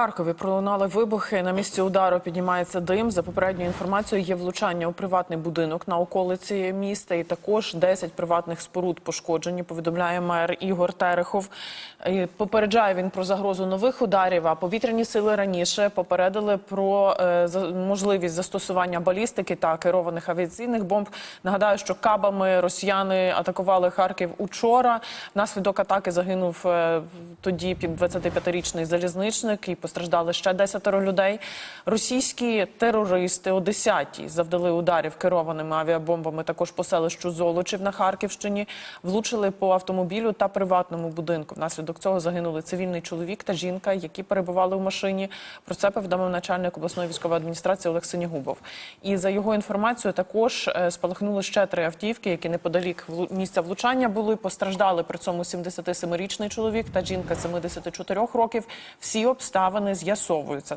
Харкові пролунали вибухи. На місці удару піднімається дим. За попередньою інформацією, є влучання у приватний будинок на околиці міста. І також 10 приватних споруд пошкоджені. Повідомляє мер Ігор Терехов. Попереджає він про загрозу нових ударів. А повітряні сили раніше попередили про е, можливість застосування балістики та керованих авіаційних бомб. Нагадаю, що кабами росіяни атакували Харків учора. Внаслідок атаки загинув е, тоді під 25-річний залізничник і постраждали ще 10 людей. Російські терористи о 10-й завдали ударів керованими авіабомбами також по селищу Золочів на Харківщині. Влучили по автомобілю та приватному будинку. Внаслідок цього загинули цивільний чоловік та жінка, які перебували в машині. Про це повідомив начальник обласної військової адміністрації Олег Синігубов. І за його інформацією, також е, спалахнули ще три автівки, які неподалік місця влучання були. Постраждали при цьому 77-річний чоловік та жінка 74 років. Всі обставини з'ясовуються.